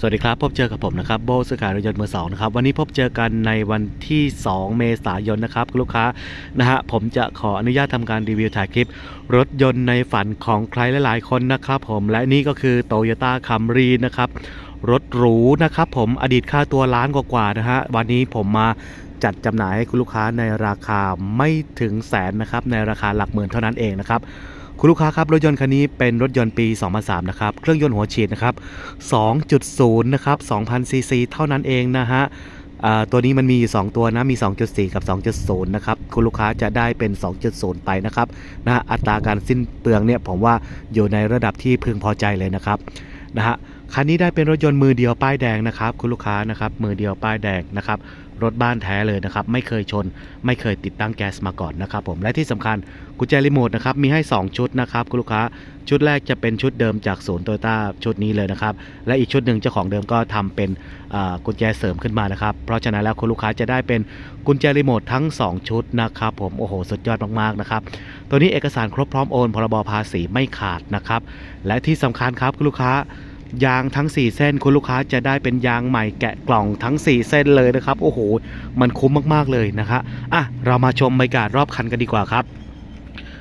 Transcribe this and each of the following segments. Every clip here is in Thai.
สวัสดีครับ พบเจอกับผมนะครับโบสุขายรถยนต์มือสองนะครับวันนี้พบเจอกันในวันที่ 2 เมษายนนะครับลูกค้านะฮะผมจะขออนุญาตทำการรีวิวถ่ายคลิป รถยนต์ในฝันของใครหลายๆ คนนะครับผมและนี่ก็คือ Toyota Camry นะครับ รถหรูนะครับผมอดีตค่าตัวล้านกว่าๆนะฮะวันนี้ผมมาจัดจำหน่ายให้คุณลูกค้าในราคาไม่ถึงแสนนะครับในราคาหลักหมื่นเท่านั้นเองนะครับคุณลูกค้าครับรถยนต์คันนี้เป็นรถยนต์ปี 2003 นะครับ เครื่องยนต์หัวฉีดนะครับ 2.0 นะครับ 2,000 ซีซีเท่านั้นเองนะฮะตัวนี้มันมีอยู่2ตัวนะ มี 2.4 กับ 2.0 นะครับ คุณลูกค้าจะได้เป็น 2.0 ไปนะครับนะฮะอัตราการสิ้นเปลืองเนี่ยผมว่าอยู่ในระดับที่พึงพอใจเลยนะครับนะฮะ คันนี้ได้เป็นรถยนต์มือเดียวป้ายแดงนะครับ คุณลูกค้านะครับมือเดียวป้ายแดงนะครับรถบ้านแท้เลยนะครับไม่เคยชน ไม่เคยติดตั้งแก๊สมาก่อนนะครับผมและที่สำคัญกุญแจรีโมทนะครับมีให้ 2 ชุดนะครับคุณลูกค้าชุดแรกจะเป็นชุดเดิมจากศูนย์โตโยต้าชุดนี้เลยนะครับและอีกชุดหนึ่งเจ้าของเดิมก็ทำเป็นกุญแจเสริมขึ้นมานะครับเพราะฉะนั้นแล้วคุณลูกค้าจะได้เป็นกุญแจรีโมททั้ง 2 ชุดนะครับผมโอ้โหสุดยอดมากๆนะครับตัวนี้เอกสารครบพร้อมโอนพรบภาษีไม่ขาดนะครับและที่สำคัญครับคุณลูกค้า ยางทั้ง 4 เส้นคุณลูกค้าจะได้เป็นยางใหม่แกะกล่องทั้ง 4 เส้นเลยนะครับ โอ้โห มันคุ้มมากๆเลยนะคะอะเรามาชมบรรยากาศรอบคันกันดีกว่าครับ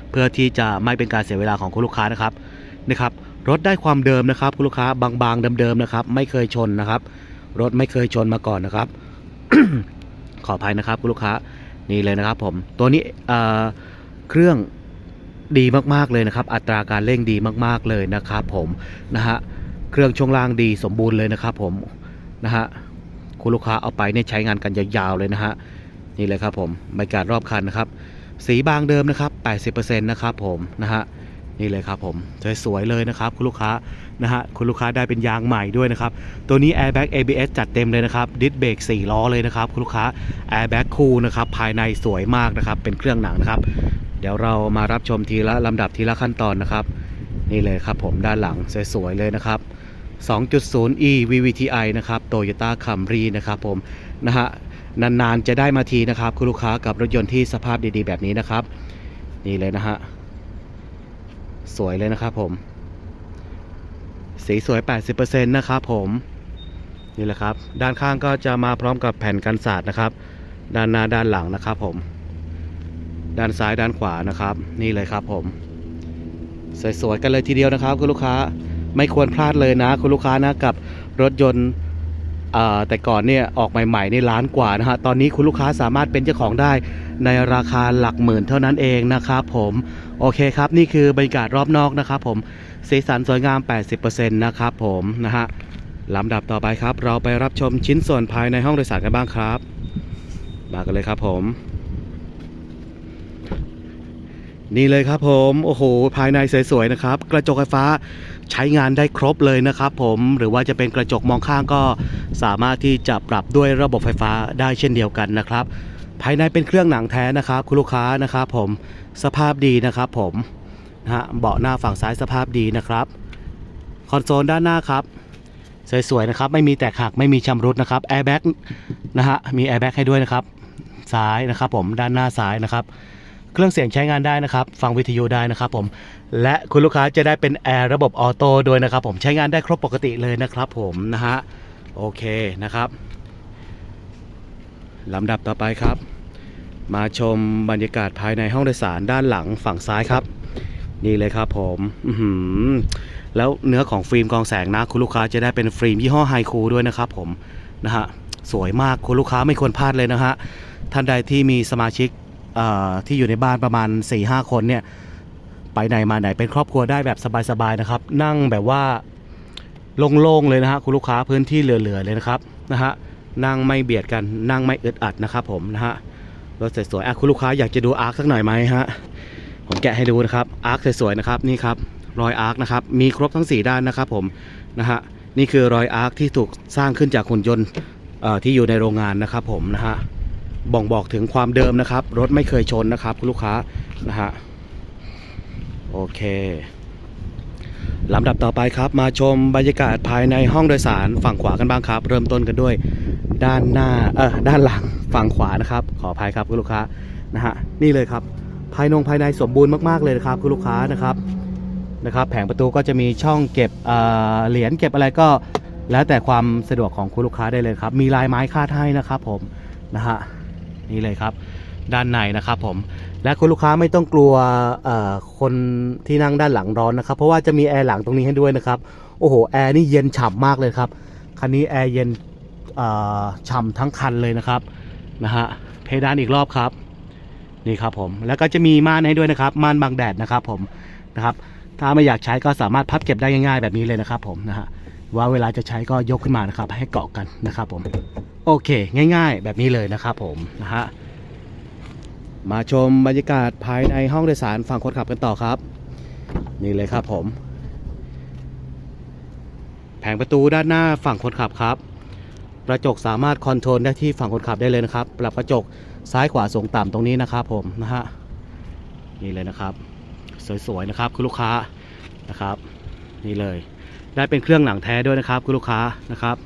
เพื่อที่จะไม่เป็นการเสียเวลาของคุณลูกค้านะครับนะครับ รถได้ความเดิมนะครับ คุณลูกค้าบางๆเดิมๆนะครับ ไม่เคยชนนะครับ รถไม่เคยชนมาก่อนนะครับ ขออภัยนะครับคุณลูกค้านี่เลยนะครับ ผมตัวนี้เอ่อเครื่องดีมากๆเลยนะครับ อัตราการเร่งดีมากๆเลยนะครับ ผมนะฮะ เครื่องช่วงล่างดีสมบูรณ์เลยนะครับผมนะฮะคุณลูกค้าเอาไปเนี่ยใช้งานกันยาวๆเลยนะฮะนี่เลยครับผมบรรยากาศรอบคันนะครับ สีบางเดิมนะครับ 80%นะครับผมนะฮะนี่เลยครับผมสวยๆเลยนะครับ คุณลูกค้านะฮะคุณลูกค้าได้เป็นยางใหม่ด้วยนะครับ ตัวนี้ Airbag ABS จัดเต็มเลยนะครับดิสเบรก4ล้อเลยนะครับ คุณลูกค้า Airbag คู่นะครับภายในสวยมากนะครับเป็นเครื่องหนังนะครับ เดี๋ยวเรามารับชมทีละลำดับทีละขั้นตอนนะครับ นี่เลยครับผมด้านหลังสวยๆเลยนะครับ 2.0e VVTi นะครับ Toyota Camry นะครับผมนะฮะนานๆจะได้มาทีนะครับ คุณลูกค้ากับรถยนต์ที่สภาพดีๆ แบบนี้นะครับ นี่เลยนะฮะ สวยเลยนะครับผม สีสวย 80%นะครับผมนี่แหละครับ ด้านข้างก็จะมาพร้อมกับแผ่นกันสาดนะครับ ด้านหน้าด้านหลังนะครับผม ด้านซ้ายด้านขวานะครับ นี่เลยครับผม สวยๆกันเลยทีเดียวนะครับ คุณลูกค้า ไม่ควรพลาดเลยนะ คุณลูกค้านะกับรถยนต์แต่ก่อนเนี่ยออกใหม่ๆในี่ล้านกว่านะฮะตอนนี้คุณลูกค้าสามารถเป็นเจ้าของได้ในราคาหลักหมื่นเท่านั้นเองนะครับผมโอเคครับนี่คือบรรยากาศรอบนอกนะครับผมสีสันสวยงาม 80%นะครับผมนะฮะลำดับต่อไปครับ เราไปรับชมชิ้นส่วนภายในห้องโดยสารกันบ้างครับ มากันเลยครับผม นี่เลยครับผมโอ้โหภายในสวยๆนะครับ กระจกไฟฟ้าใช้งานได้ครบเลยนะครับผมหรือว่าจะเป็นกระจกมองข้างก็สามารถที่จะปรับด้วยระบบไฟฟ้าได้เช่นเดียวกันนะครับ ภายในเป็นเครื่องหนังแท้นะครับ คุณลูกค้านะครับผมสภาพดีนะครับผมนะฮะเบาะหน้าฝั่งซ้ายสภาพดีนะครับ คอนโซลด้านหน้าครับสวยๆนะครับไม่มีแตกหักไม่มีชำรุดนะครับแอร์แบ็กนะฮะมีแอร์แบ็กให้ด้วยนะครับซ้ายนะครับผมด้านหน้าซ้ายนะครับ เครื่องเสียงใช้งานได้นะครับ ฟังวิทยุได้นะครับผม และคุณลูกค้าจะได้เป็นแอร์ระบบออโต้ด้วยนะครับผมใช้งานได้ครบปกติเลยนะครับผมนะฮะโอเคนะครับลำดับต่อไปครับ มาชมบรรยากาศภายในห้องโดยสารด้านหลังฝั่งซ้ายครับ นี่เลยครับผมแล้วเนื้อของฟิล์มกองแสงนะ คุณลูกค้าจะได้เป็นฟิล์มยี่ห้อไฮคูด้วยนะครับผมนะฮะสวยมากคุณลูกค้าไม่ควรพลาดเลยนะฮะท่านใดที่มีสมาชิก ที่อยู่ในบ้านประมาณ4-5คนเนี่ยไปไหนมาไหนเป็นครอบครัวได้แบบสบายๆนะครับ นั่งแบบว่าโล่งๆเลยนะฮะคุณลูกค้าพื้นที่เหลือๆเลยนะครับนะฮะนั่งไม่เบียดกันนั่งไม่อึดอัดนะครับผมนะฮะรถสวยๆอะคุณลูกค้าอยากจะดูอาร์คสักหน่อยไหมฮะผมแกะให้ดูนะครับอาร์คสวยๆนะครับนี่ครับรอยอาร์คนะครับมีครบทั้ง 4 ด้านนะครับผมนะฮะนี่คือรอยอาร์คที่ถูกสร้างขึ้นจากหุ่นยนต์ที่อยู่ในโรงงานนะครับผมนะฮะ บ่งบอกถึงความเดิมนะครับ รถไม่เคยชนนะครับคุณลูกค้านะฮะโอเคลำดับต่อไปครับ มาชมบรรยากาศภายในห้องโดยสารฝั่งขวากันบ้างครับ เริ่มต้นกันด้วย ด้านหน้าเออด้านหลังฝั่งขวานะครับ ขออภัยครับคุณลูกค้านะฮะนี่เลยครับ ภายนงภายในสมบูรณ์มาก ๆ เลยนะครับคุณลูกค้านะครับนะครับ แผงประตูก็จะมีช่องเก็บเออเหรียญเก็บอะไรก็ แล้วแต่ความสะดวกของคุณลูกค้าได้เลยครับ มีลายไม้คาดให้นะครับผมนะฮะ นี่เลยครับ ด้านในนะครับผมและคุณลูกค้าไม่ต้องกลัวคนที่นั่งด้านหลังร้อนนะครับ เพราะว่าจะมีแอร์หลังตรงนี้ให้ด้วยนะครับโอ้โหแอร์นี่เย็นฉ่ำมากเลยครับคันนี้แอร์เย็นฉ่ำทั้งคันเลยนะครับนะฮะเพดานอีกรอบครับนี่ครับผมแล้วก็จะมีม่านให้ด้วยนะครับม่านบังแดดนะครับผมนะครับถ้าไม่อยากใช้ก็สามารถพับเก็บได้ง่ายๆแบบนี้เลยนะครับผมนะฮะว่าเวลาจะใช้ก็ยกขึ้นมานะครับให้เกาะกันนะครับผม โอเค ง่าย ๆ แบบนี้เลยนะครับผมนะฮะมาชมบรรยากาศภายในห้องโดยสารฝั่งคนขับกันต่อครับ นี่เลยครับผม แผงประตูด้านหน้าฝั่งคนขับครับ กระจกสามารถคอนโทรลได้ที่ฝั่งคนขับได้เลยนะครับ ปรับกระจกซ้ายขวาสูงต่ำตรงนี้นะครับผมนะฮะนี่เลยนะครับ สวยๆนะครับคุณลูกค้านะครับ นี่เลย ได้เป็นเครื่องหนังแท้ด้วยนะครับคุณลูกค้านะครับ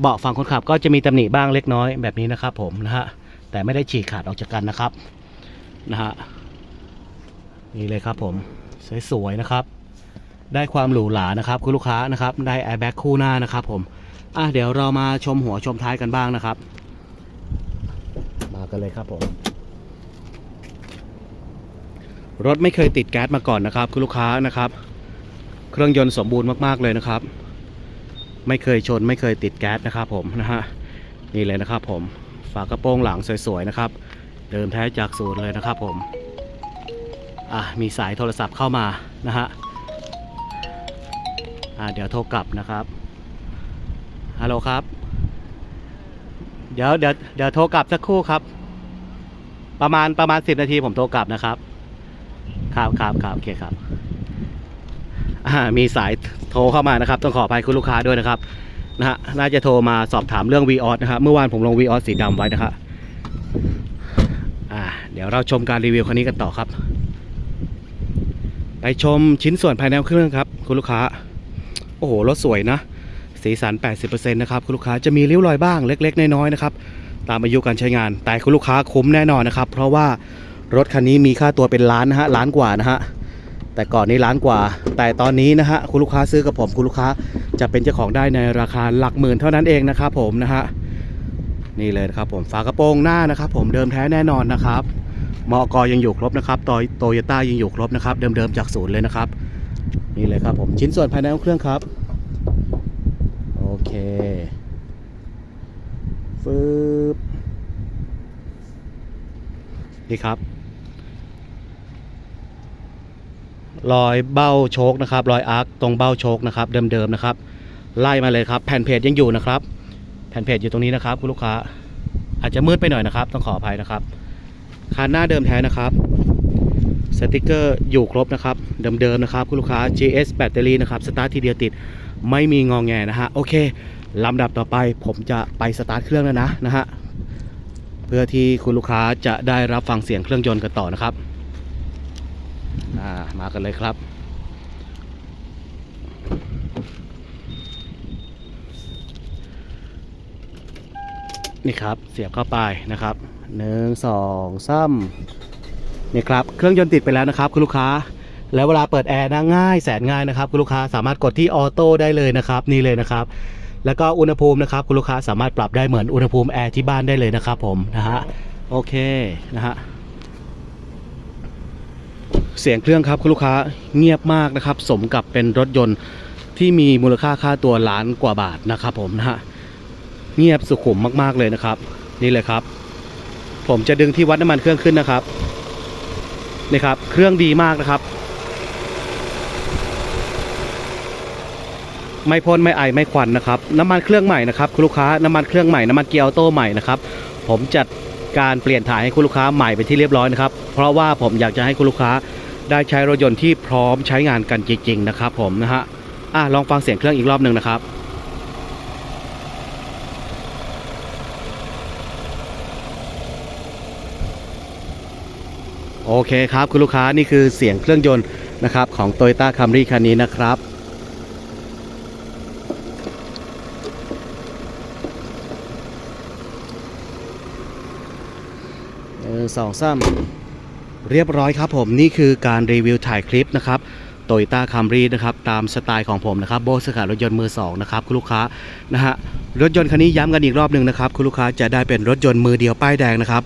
เบาะฝั่งคนขับก็จะมีตำหนิบ้างเล็กน้อยแบบนี้นะครับ ผมนะฮะแต่ไม่ได้ฉีกขาดออกจากกันนะครับนะฮะนี่เลยครับผมสวยๆนะครับ ได้ความหรูหรานะครับ คุณลูกค้านะครับ ได้แอร์แบ็กคู่หน้านะครับ ผมอะเดี๋ยวเรามาชมหัวชมท้ายกันบ้างนะครับ มากันเลยครับผมรถไม่เคยติดแก๊สมาก่อนนะครับ คุณลูกค้านะครับ เครื่องยนต์สมบูรณ์มากๆเลยนะครับ ไม่เคยชนไม่เคยติดแก๊สนะครับผมนะฮะนี่เลยนะครับผมฝากระโปรงหลังสวยๆนะครับ เดิมแท้จากศูนย์เลยนะครับผมอะมีสายโทรศัพท์เข้ามานะฮะอะเดี๋ยวโทรกลับนะครับฮัลโหลครับ เดี๋ยวเดี๋ยวเดี๋ยวโทรกลับสักครู่ครับ ประมาณประมาณสิบนาทีผมโทรกลับนะครับ ครับครับครับโอเคครับ มีสายโทรเข้ามานะครับ ต้องขออภัยคุณลูกค้าด้วยนะครับนะฮะน่าจะโทรมาสอบถามเรื่อง v ีออนะครับเมื่อวานผมลง v ีออสีดำไว้นะครับอ่าเดี๋ยวเราชมการรีวิวคันนี้กันต่อครับ ไปชมชิ้นส่วนภายในเครื่องครับ คุณลูกค้า โอ้โหรถสวยนะ สีสัน 80%นะครับคุณลูกค้าจะมีริ้วรอยบ้างเล็ก ๆ น้อยๆนะครับตามอายุการใช้งาน แต่คุณลูกค้าคุ้มแน่นอนนะครับ เพราะว่ารถคันนี้มีค่าตัวเป็นล้านนะฮะล้านกว่านะฮะ แต่ก่อนนี้ล้านกว่า แต่ตอนนี้นะฮะคุณลูกค้าซื้อกับผมคุณลูกค้าจะเป็นเจ้าของได้ในราคาหลักหมื่นเท่านั้นเองนะครับผมนะฮะนี่เลยนะครับผมฝากระโปรงหน้านะครับผมเดิมแท้แน่นอนนะครับมอกยังอยู่ครบนะครับตอยโตโยต้ายังอยู่ครบนะครับ เดิมๆจากศูนย์เลยนะครับ นี่เลยครับผมชิ้นส่วนภายในห้องเครื่องครับ โอเคฟึบนี่ครับ รอยเบ้าโชคนะครับรอยอาร์คตรงเบ้าโชคนะครับเดิมๆนะครับ ไล่มาเลยครับ แผ่นเพจยังอยู่นะครับ แผ่นเพจอยู่ตรงนี้นะครับ คุณลูกค้าอาจจะมืดไปหน่อยนะครับ ต้องขออภัยนะครับคันหน้าเดิมแท้นะครับสติกเกอร์อยู่ครบนะครับเดิมๆนะครับ คุณลูกค้า GS แบตเตอรี่นะครับสตาร์ททีเดียวติดไม่มีงองแงนะฮะโอเคลำดับต่อไปผมจะไปสตาร์ทเครื่องแล้วนะนะฮะเพื่อที่คุณลูกค้าจะได้รับฟังเสียงเครื่องยนต์กันต่อนะครับ มากันเลยครับ นี่ครับเสียบเข้าไปนะครับหนึ่งสองสามนี่ครับ เครื่องยนต์ติดไปแล้วนะครับ คุณลูกค้า แล้วเวลาเปิดแอร์นะง่ายแสนง่ายนะครับ คุณลูกค้าสามารถกดที่ออโต้ได้เลยนะครับนี่เลยนะครับ แล้วก็อุณหภูมินะครับ คุณลูกค้าสามารถปรับได้เหมือนอุณหภูมิแอร์ที่บ้านได้เลยนะครับผมนะฮะโอเคนะฮะ เสียงเครื่องครับคุณลูกค้าเงียบมากนะครับ สมกับเป็นรถยนต์ที่มีมูลค่าค่าตัวล้านกว่าบาทนะครับผมนะฮะเงียบสุขุมมากๆเลยนะครับ นี่เลยครับ ผมจะดึงที่วัดน้ำมันเครื่องขึ้นนะครับนี่ครับ เครื่องดีมากนะครับ ไม่พ่นไม่ไอไม่ควันนะครับ น้ำมันเครื่องใหม่นะครับคุณลูกค้าน้ำมันเครื่องใหม่น้ำมันเกียร์ออโต้ใหม่นะครับผมจัดการเปลี่ยนถ่ายให้คุณลูกค้าใหม่เป็นที่เรียบร้อยนะครับ เพราะว่าผมอยากจะให้คุณลูกค้า ได้ใช้รถยนต์ที่พร้อมใช้งานกันจริง ๆ นะครับผมนะฮะอะลองฟังเสียงเครื่องอีกรอบหนึ่งนะครับโอเคครับ คุณลูกค้านี่คือเสียงเครื่องยนต์นะครับของ Toyota Camry คันนี้นะครับหนึ่งสองสาม เรียบร้อยครับผมนี่คือการรีวิวถ่ายคลิปนะครับโตโยต้าคัมรี่นะครับตามสไตล์ของผมนะครับโบสขารถยนต์มือสองนะครับคุณลูกค้านะฮะรถยนต์คันนี้ย้ำกันอีกรอบหนึ่งนะครับคุณลูกค้าจะได้เป็นรถยนต์มือเดียวป้ายแดงนะครับ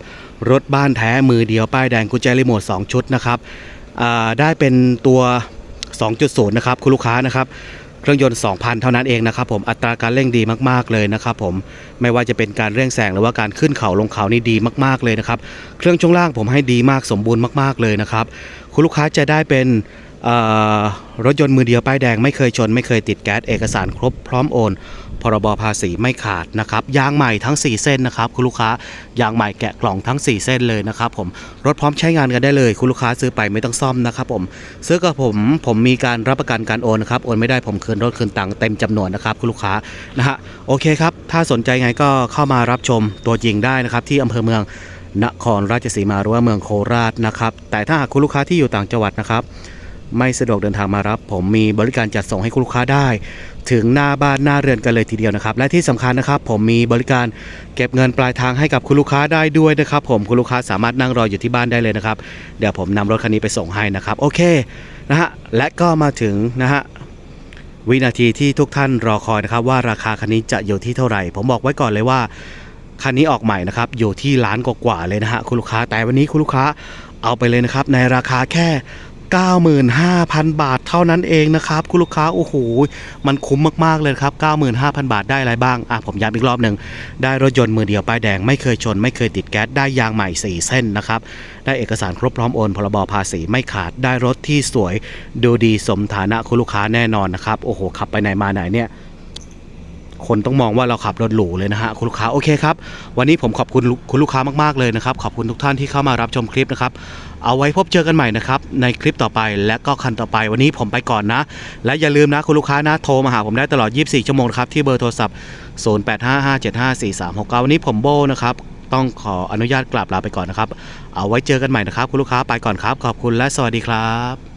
รถบ้านแท้มือเดียวป้ายแดงกุญแจรีโมท2ชุดนะครับได้เป็นตัว 2.0 นะครับคุณลูกค้านะครับ เครื่องยนต์ 2,000 เท่านั้นเองนะครับผมอัตราการเร่งดีมากๆเลยนะครับผมไม่ว่าจะเป็นการเร่งแซงหรือว่าการขึ้นเขาลงเขานี่ดีมากๆเลยนะครับเครื่องช่วงล่างผมให้ดีมากสมบูรณ์มากๆเลยนะครับคุณลูกค้าจะได้เป็น รถยนต์มือเดียวป้ายแดงไม่เคยชน ไม่เคยติดแก๊สเอกสารครบพร้อมโอน พรบภาษีไม่ขาดนะครับยางใหม่ทั้ง 4 เส้นนะครับคุณลูกค้ายางใหม่แกะกล่องทั้ง 4 เส้นเลยนะครับผมรถพร้อมใช้งานกันได้เลย คุณลูกค้าซื้อไปไม่ต้องซ่อมนะครับผมซื้อกับผมผมมีการรับประกันการโอนนะครับโอนไม่ได้ผมคืนรถคืนตังค์เต็มจำนวนนะครับคุณลูกค้านะฮะโอเคครับถ้าสนใจไงก็เข้ามารับชมตัวจริงได้นะครับที่อำเภอเมืองนครราชสีมาหรือว่าเมืองโคราชนะครับแต่ถ้าหากคุณลูกค้าที่อยู่ต่างจังหวัดนะครับ ไม่สะดวกเดินทางมารับ ผมมีบริการจัดส่งให้คุณลูกค้าได้ ถึงหน้าบ้านหน้าเรือนกันเลยทีเดียวนะครับ และที่สำคัญนะครับ ผมมีบริการเก็บเงินปลายทางให้กับคุณลูกค้าได้ด้วยนะครับ ผมคุณลูกค้าสามารถนั่งรออยู่ที่บ้านได้เลยนะครับ เดี๋ยวผมนำรถคันนี้ไปส่งให้นะครับ โอเคนะฮะและก็มาถึงนะฮะวินาทีที่ทุกท่านรอคอยนะครับ ว่าราคาคันนี้จะอยู่ที่เท่าไหร่ ผมบอกไว้ก่อนเลยว่าคันนี้ออกใหม่นะครับอยู่ที่ล้านกว่าเลยนะฮะคุณลูกค้าแต่วันนี้คุณลูกค้าเอาไปเลยนะครับในราคาแค่ 95,000 บาทเท่านั้นเองนะครับ คุณลูกค้า โอ้โห มันคุ้มมาก ๆ เลยครับ 95,000 บาทได้อะไรบ้าง อะ ผมย้ำอีกรอบหนึ่ง ได้รถยนต์มือเดียวป้ายแดง ไม่เคยชน ไม่เคยติดแก๊ส ได้ยางใหม่ 4 เส้นนะครับ ได้เอกสารครบพร้อมโอน พรบภาษีไม่ขาด ได้รถที่สวย ดูดีสมฐานะคุณลูกค้าแน่นอนนะครับ โอ้โห ขับไปไหนมาไหนเนี่ย คนต้องมองว่าเราขับรถหรูเลยนะฮะคุณลูกค้าโอเคครับ วันนี้ผมขอบคุณคุณลูกค้ามากๆเลยนะครับขอบคุณทุกท่านที่เข้ามารับชมคลิปนะครับเอาไว้พบเจอกันใหม่นะครับในคลิปต่อไปและก็คันต่อไปวันนี้ผมไปก่อนนะ และอย่าลืมนะคุณลูกค้านะโทรมาหาผมได้ตลอด 24 ชั่วโมงครับที่เบอร์โทรศัพท์ 0855754369 วันนี้ผมโบนะครับต้องขออนุญาตกลับลาไปก่อนนะครับ เอาไว้เจอกันใหม่นะครับ คุณลูกค้าไปก่อนครับ ขอบคุณและสวัสดีครับ